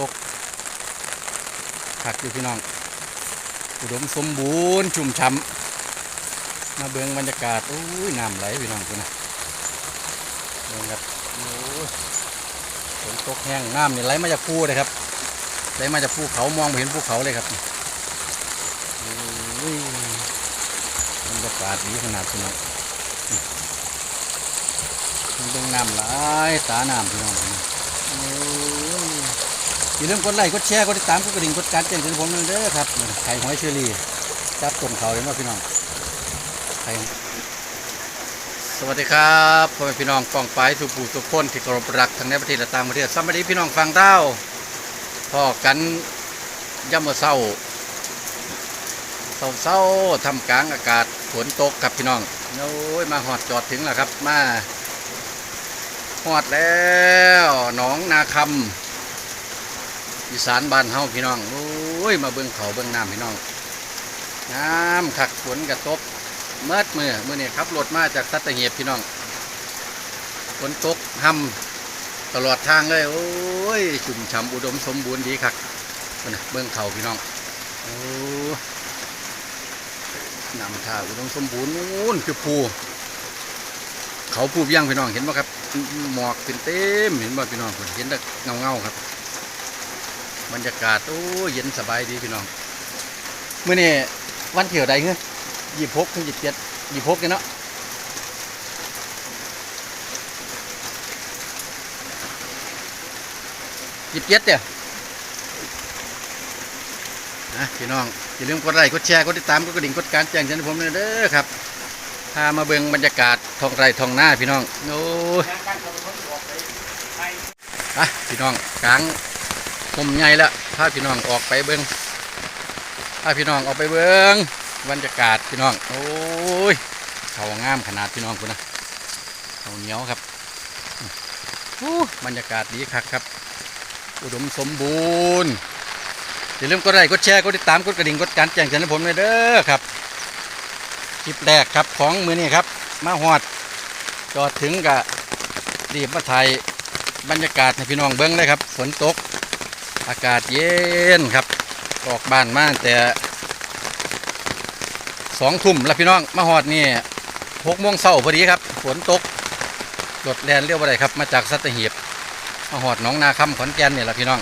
ตกผักอยู่พี่น้อง อุดมสมบูรณ์ชุ่มฉ่ำมาเบิ่งบรรยากาศโอ้ยน้ำไหลพี่น้องคุณนะเบิ่งครับโอ้ยฝนตกแห้งน้ำนี่ไหลมาจากภูเลยครับไหลมาจากภูเขามองไม่เห็นภูเขาเลยครับโอ้ยบรรยากาศดีขนาดพี่น้องนี่เบิ่งน้ำไหลตาน้ำพี่น้องโอ้ย อย่าลืมกดไลค์กดแชร์กดติดตามกดกระดิ่งกดการแจ้งเตือนผมด้วยเด้อครับไข่หอยเชอรี่จับต้นเขาเลยว่าพี่น้องไปสวัสดีครับพ่อแม่พี่น้องกองไปสุผู้สุคนที่เคารพรักทั้งในประเทศและต่างประเทศสวัสดีพี่น้องฟังเต้าพ่อกันย่ำมื่อเศร้าเศร้าเศร้าทำกลางอากาศฝนตกครับพี่น้องโอ้ยมาหอดจอดถึงแล้วครับมาหอดแล้วหนองนาคำ อีสานบ้านเฮาพี่น้องโอ้ยมาเบิ่งเขาเบิ่งน้ำพี่น้องน้ำขักฝนกระตกเมื่อเมื่อเมื่อเนี่ยขับรถมาจากสัตหีบพี่น้องฝนตกห่ำตลอดทางเลยโอ้ยชุ่มฉ่ำอุดมสมบูรณ์ดีคักเบิ่งน่ะเบื้องเขาพี่น้องโอ้นำท่าอุดมสมบูรณ์นู่นคือภูเขาภูเบี้ยงพี่น้องเห็นป่ะครับหมอกเป็นเต็มเห็นป่ะพี่น้องเห็นแต่เงาเงาครับ บรรยากาศโอ้ยเย็นสบายดีพี่น้องเมื่อนี่วันเที่ยวใดเงี้ยยี่พกถึงยี่เจ็ดยี่พกกันเนาะยี่เจ็ดเดียวนะพี่น้องอย่าลืมกดไลค์กดแชร์กดติดตามกดกระดิ่งกดการแจ้งเตือนให้ผมด้วยเด้อครับพามาเบิ่งบรรยากาศทองไร่ทองหน้าพี่น้องโอ้ยอะพี่น้องกลาง ผมใหญ่แล้วพาพี่น้องออกไปเบิ่งพาพี่น้องออกไปเบิ้งบรรยากาศพี่น้อง โอ้ยเขางามขนาดพี่น้องคุณนะเขาเหนียวครับอู้บรรยากาศดีคักครับ อุดมสมบูรณ์อย่าลืมกดไลค์กดแชร์กดติดตามกดกระดิ่งกดการแจ้งเตือนให้ผมด้วยเด้อครับคลิปแรกครับของมือนี้ครับ มาหอดจอดถึงกะรีบมาถ่ายบรรยากาศให้พี่น้องเบิ้งเลยครับ ฝนตก อากาศเย็นครับ ออกบ้านมาแต่สองทุ่มแล้วพี่น้องมาหอดนี่หกโมงเช้าพอดีครับ ฝนตกรถแลนเรียวอะไรครับ มาจากสัตหีบมาหอดหนองนาคำขอนแก่นเนี่แหละพี่น้อง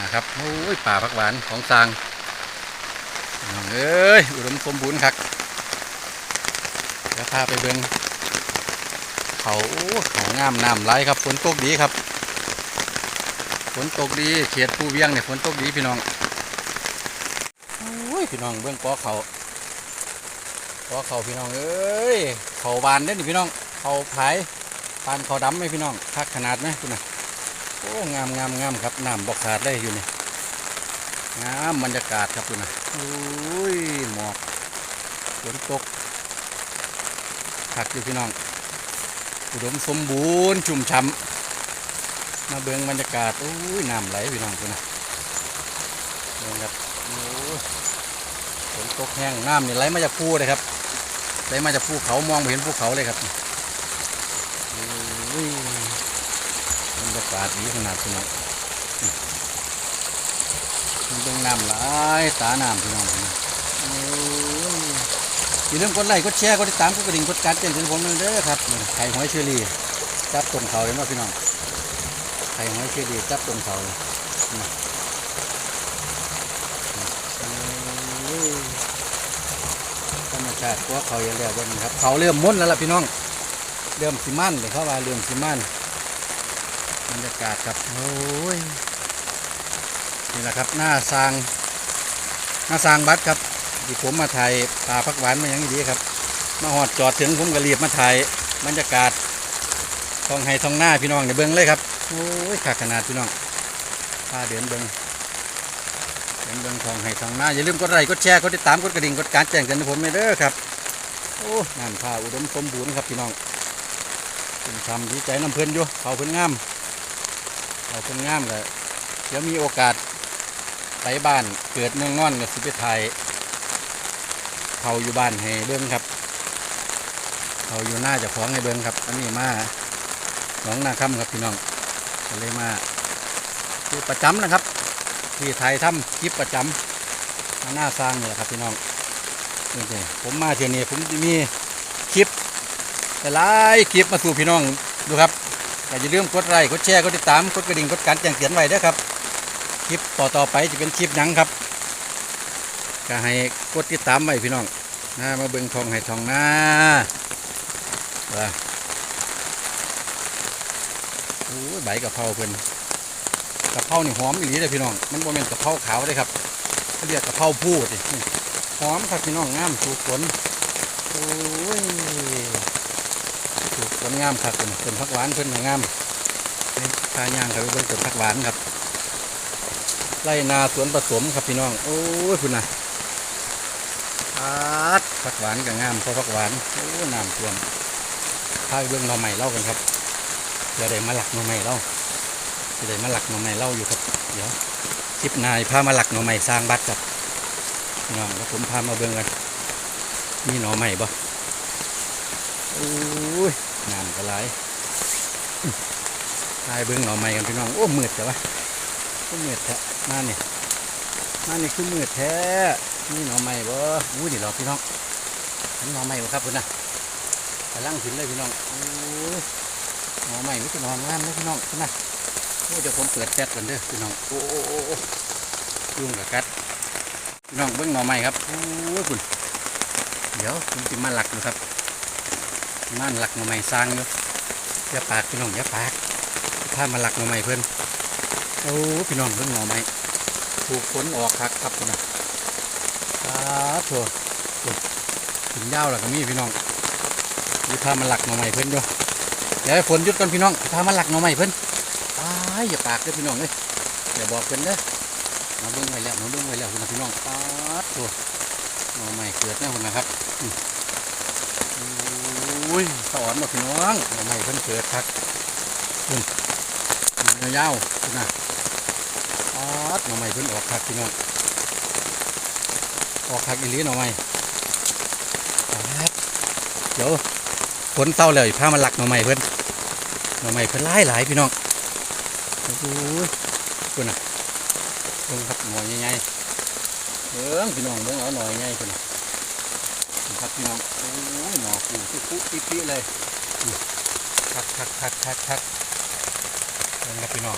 นะครับโอ้ยป่าผักหวานของสางพี่น้องเอ้ยอุดมสมบูรณ์ครับแล้วพาไปเบิงเขาโอ้เขางามน้ำไหลครับฝนตกดีครับ ฝนตกดีเขตผู้เวียงเนี่ยฝนตกดีพี่น้องโอ้ยพี่น้องเบื้องปอเขาปอเขาพี่น้องเอ้ยเขาบานเด้อนี่พี่น้องเขาผายปานเขาดำไหมพี่น้องคักขนาดไหมคุณน่ะโอ้งามงามงามครับน้ำบกขาดเลยอยู่นี่งามบรรยากาศครับคุณน่ะโอ้ยหมอกฝนตกคักอยู่พี่น้องอุดมสมบูรณ์ชุ่มฉ่ำ มาเบิ่งบรรยากาศโอ้ยน้ำไหลพี่น้องคุณนะเบิ่งครับโอ้ฝนตกแห้งน้ำนี่ไหลมาจากภูเลยครับไหลมาจากภูเขามองไม่เห็นภูเขาเลยครับโอ้ยบรรยากาศดีขนาดพี่น้องมันเบิ่งน้ำไหลตาน้ำพี่น้องคุณนะโอ้ยอย่าลืมกดไลค์กดแชร์กดติดตามกดกระดิ่งกดการแจ้งเตือนผมด้วยเด้อครับไข่หอยเชอรี่จับต้นเขาเลยว่าพี่น้อง ไข่หอยเชอรี่จับตรงเขาเลยนะโอ้ยธรรมชาติพวกเขาอย่างเดียวเบิ่งครับ เขาเริ่มม้นแล้วล่ะพี่น้อง เริ่มสิมันเลยเข้ามาเริ่มสิมันบรรยากาศครับโอ้ยนี่แหละครับหน้าซางหน้าซางบัตรครับที่ผมมาถ่ายปลาพักหวานมาอย่างดีครับ มาหอดจอดถึงผมก็รีบมาถ่ายบรรยากาศ ท้องไห้ท้องหน้าพี่น้องเดี๋ยวเบิ้งเลยครับโอ้ยขาขนาดพี่น้องพาเดินเบิ้งเดินเบิ้งทองให้ทองหน้าอย่าลืมกดไลค์กดแชร์กดติดตามกดกระดิ่งกดการแจ้งเตือนผมเลยเด้อครับโอ้น้ำพาอุดมสมบูรณ์ครับพี่น้องเป็นคำดีใจน้ำเพลินอยู่เขาเพลินงามเขาเพลินงามเลยเดี๋ยวมีโอกาสไปบ้านเกิดเมืองนอนกับสิไปไทยเขาอยู่บ้านให้เบิ้งครับเขาอยู่หน้าจะของในเบิ้งครับอันนี้มา หนองนาคำครับพี่น้องก็เลยมาคือประจำนะครับ ที่ไทยทำคลิปประจำมาหน้าสร้างนี่แหละครับพี่น้องนี่ๆผมมาเที่ยวนี้ผมจะมีคลิปหลายคลิปมาสู่พี่น้องดูครับก็อย่าลืมกดไลค์กดแชร์กดติดตามกดกระดิ่งกดการแจ้งเตือนไว้เด้อครับคลิปต่อๆไปจะเป็นคลิปหยังครับก็ให้กดติดตามไว้พี่น้องนะมาเบิ่งทองให้ทองนะว่า อ้ยใบกะเพราเพิ่นกะเพรานี่หอมอีหลีเลยพี่น้อง มันบ่แม่นกะเพราขาวเลยครับเขาเรียกกะเพราพูดนี่หอมครับพี่น้องงามถูกฝนโอ้ยถูกฝนงามครับเป็นต้นผักหวานเพิ่นงามนี่พาย่างครับไปเบิ่งต้นผักหวานครับไรนาสวนผสมครับพี่น้อง โอ้ยคุณนะพัดผักหวานกับงามเพราะผักหวานโอ้น้ำท่วมพาไปเบื้องหน่อใหม่เล่ากันครับ เดี๋ยวได้มาหลักหน่อใหม่เล่าจะได้มาหลักหน่อใหม่เล่าอยู่ครับ เดี๋ยวคลิปนายพามาหลักหน่อใหม่สร้างบัตรครับน้องแล้วผมพามาเบื้องกันมีหน่อใหม่บ่โอ้ยน้ำกระไรพาไปเบื้องหน่อใหม่กันพี่น้องโอ้มืดจังวะก็มืดแท้มาเนี่ยมานี่คือมืดแท้นี่หน่อไม้บ่อู้นี่เหรอพี่น้องนี่หน่อไม้บ่ครับคุณนะกำลังขึ้นเลยพี่น้องโอ้ หน่อไม้ไม่ใช่หน่องามนะพี่น้องคุณน่ะโอ้เดี๋ยวผมเปิดแฟลชกันเด้อพี่น้องโอ้โอ้โอ้ยุ่งกับกัดพี่น้องเบิ้งหน่อไม้ครับโอ้ยคุณเดี๋ยวผมจะมาหลักดูครับมาหลักหน่อไม้สร้างอยู่อย่าปากพี่น้องอย่าปากถ้ามาหลักหน่อไม้เพื่อนโอ้พี่น้องเพิ่งหน่อไม้ถูกฝนออกคักครับคุณนะสาธุถึงยาวแล้วก็มีพี่น้องนี่พามาหลักหน่อไม้เพิ่อนอยู่ เดี๋ยวให้ฝนหยุดก่อนพี่น้องพามาหลักหน่อไม้เพิ่นอ้ายอย่าปากเด้อพี่น้องเอ้ยอย่าบอกเพิ่นเด้อมาเบิ่งไว้แล้วมาเบิ่งไว้แล้วคุณพี่น้องสาธุหน่อไม้เกิดแน่คุณนะครับอืมโอ้ยสอนมาพี่น้องหน่อไม้เพิ่นเกิดคักยาวคุณนะออดหน่อไม้เพิ่นออกคักพี่น้องออกคักอีลีหน่อไม้ออดเดี๋ยว ฝนเศร้าเลยพามาหลักหน่อไม้เพิ่นหน่อไม้เพิ่นหลายหลายพี่น้องโอ้โหคุณน่ะเพิ่งครับหน่อยใหญ่ๆเบิ่งพี่น้องเบิ่งเอาหน่อยใหญ่คุณน่ะครับพี่น้องโอ้ยหน่อกูทุกปิ๊ๆเลยอืมคักคักคักคักคักเบิ่งครับพี่น้อง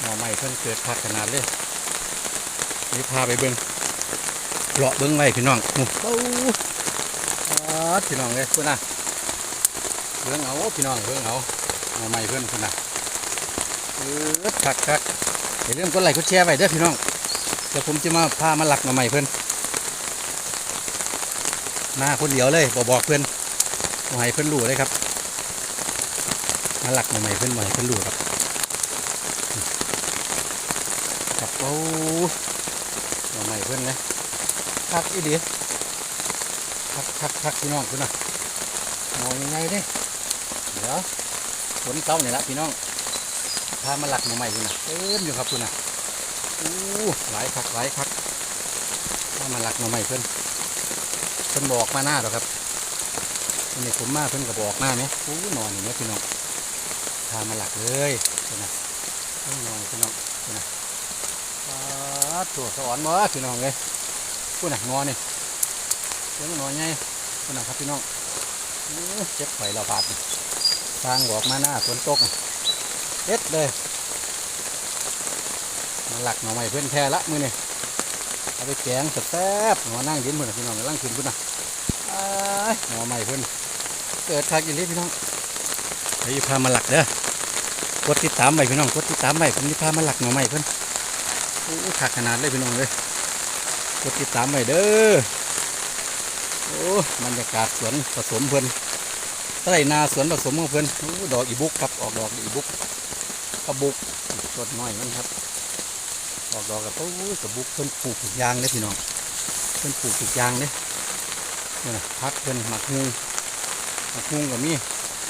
หน่อไม้เพิ่นเกิดพักขนาดเลยนี่พาไปเบิ่งเลาะเบิ่งไว้พี่น้องโอ้ พี่น้องเลยคุณน่ะเบิ่องเอาพี่น้องเบิ่องเอาหน่อไม้เพิ่อนคุณน่ะเออคักคักอย่าลืมกดไลค์กดแชร์ไว้เด้อพี่น้องเดี๋ยวผมจะมาพามาหลักหน่อไม้เพิ่อนมาคนเดียวเลยบอกบอกเพิ่อนบ่ให้เพิ่อนรู้เลยครับมาหลักมาใหม่เพื่อนใหม่เพื่อนลูกครับกับโอ้มาใหม่เพื่อนเลยคักอีเดีย คักคักคักพี่น้องคุณน่ะมองยังไงด้เดี๋ยวฝนเต้าเนี่ยละพี่น้องพามาหลักมาใหม่คุณนะเต็มอยู่ครับคุณน่ะโอ้หลายคักหลายคักพามาหลักมาใหม่เพื่อนเพื่อนบอกมาหน้าหรอครับอันนี้ผมมาเพื่อนก็บอกมาไหมโอ้นอนอย่างเงี้ยพี่น้องพามาหลักเลยพี่น้องพี่น้องพี่น้องพี่น้องปาดตัวสอนมาพี่น้องเลยพูดหนักงอนี่ เดี๋ยวมันนอนไงพูดหนักครับพี่น้องเจ็บไฟเราบาดนี่ทางบอกมาหน้าฝนตกเอ็ดเลยมาหลักหน่อไม้เพื่อนแค่ละมือนี่เอาไปแกงแซ่บหน่อนั่งยิ้มเพื่อนะพี่น้องกำลังกินพุ่นนะหน่อไม้เพื่อนเกิดทักอีหลีพี่น้องเดี๋ยวจะพามาหลักเด้อกดติดตามไว้พี่น้องกดติดตามไว้ผมจะพามาหลักหน่อไม้เพิ่นโอ้ขาดขนาดเลยพี่น้องเลยกดติดตามไว้เด้อ โอ้บรรยากาศสวนผสมเพิ่นไรนาสวนผสมของเพิ่นอดอกอีบุกครับ ออกดอกอีบุกกระบุกต้นน้อยมันครับออกดอกกับโอ้กระบุกเพิ่นปลูกทุกยางเลยพี่น้องเพิ่นปลูกทุกยางเลยนี่นะพักเพิ่นหมักฮุงหมักฮุงกับมี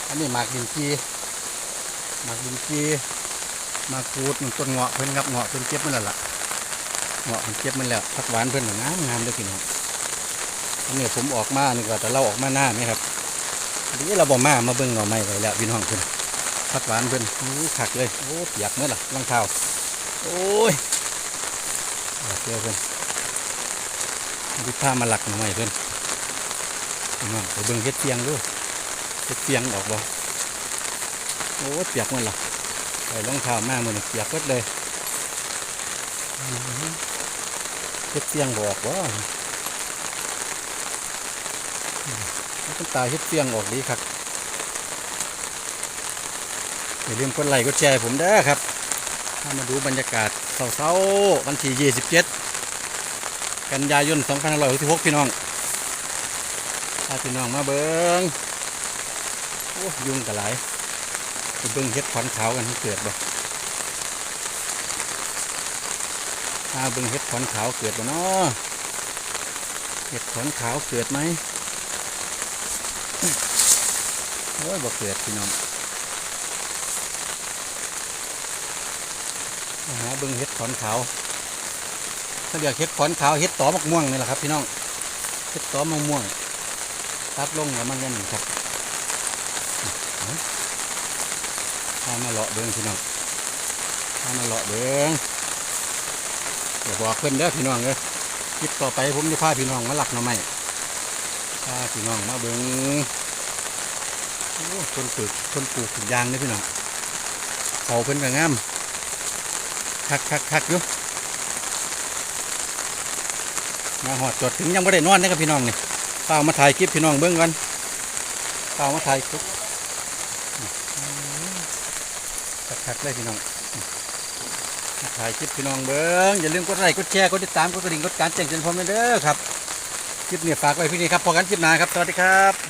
อันนี้หมากดินจีหมากดินจีหมากกูดมันต้นเงาะเพิ่นครับเงาะเพิ่นเก็บมันแล้วล่ะเงาะเพิ่นเก็บมันแล้วผักหวานเพิ่นงามงามเลยพี่น้อง นนี้ผมออกมานี่ก็แต่เราออกมาหน้าไหมครับนนี้เราบอกมามาเบิ่งหน่อไม้ไว้แล้วพี่น้องเพิ่นผักหวานเพิ่นอู้ขักเลยโอ้เปียกเมื่อล่ะรองเท้าโอ้ยอยกเจอเพิ่นดิผ้ามาหลักหน่อยเพิ่นพี่น้องไปเบิ่งเฮ็ดเฟียงดูเฮ็ดเฟียงออกบ่โอ้เปียกเมื่อล่ะใส่รองเท้ามามือนี่เปียกเบิดเลยเฮ็ดเฟียงบออกบ่ คุณตาเฮ็ดเฟียงออกดีครับอย่าลืมกดไลค์กดแชร์ผมเด้อครับามาดูบรรยากาศเศร้าๆวันที่ 27 กันยายน 2566 พี่น้องถ้าพี่น้องมาเบิงโอ้ยุงกระหลายไปเบิงเฮ็ดขอนขาวกันที่เกิดบ่ถ้าเบิงเฮ็ดขอนขาวเกิดบ่เนาะเฮ็ดขอนขาวเกิดไหม โอ้ยบ่เกิดพี่น้องหาเบิ่งเห็ดขอนขาวเขาเรียกเห็ดขอนขาวเห็ดตอมะม่วงนี่แหละครับ พี่น้องเห็ดตอมะม่วงตัดลงแล้วมันกันครับเอาพามาเลาะเบิ่งพี่น้องพามาเลาะเบิ่งอย่าบอกเพิ่นเด้อพี่น้องเด้อคลิปต่อไปผมจะพาพี่น้องมาหลักหน่อไม้พาพี่น้องมาเบิ่ง คนปลูกคนปลูกถุงยางเนี่ยพี่น้องเขาเพิ่นก็งามคักคักคักอยู่มาหอดจดถึงยังไม่ได้นอนนะครับพี่น้องนี่เปล่ามาถ่ายคลิปพี่น้องเบิ้งกันเปล่ามาถ่ายคลิปคักคักเลยพี่น้องถ่ายคลิปพี่น้องเบิ้งอย่าลืมกดไลค์กดแชร์กดติดตามกดกระดิ่งกดการแจ้งเตือนพร้อมเด้อครับคลิปเนี้ฝากไว้พี่นี่ครับพอกันคลิปหน้าครับสวัสดีครับ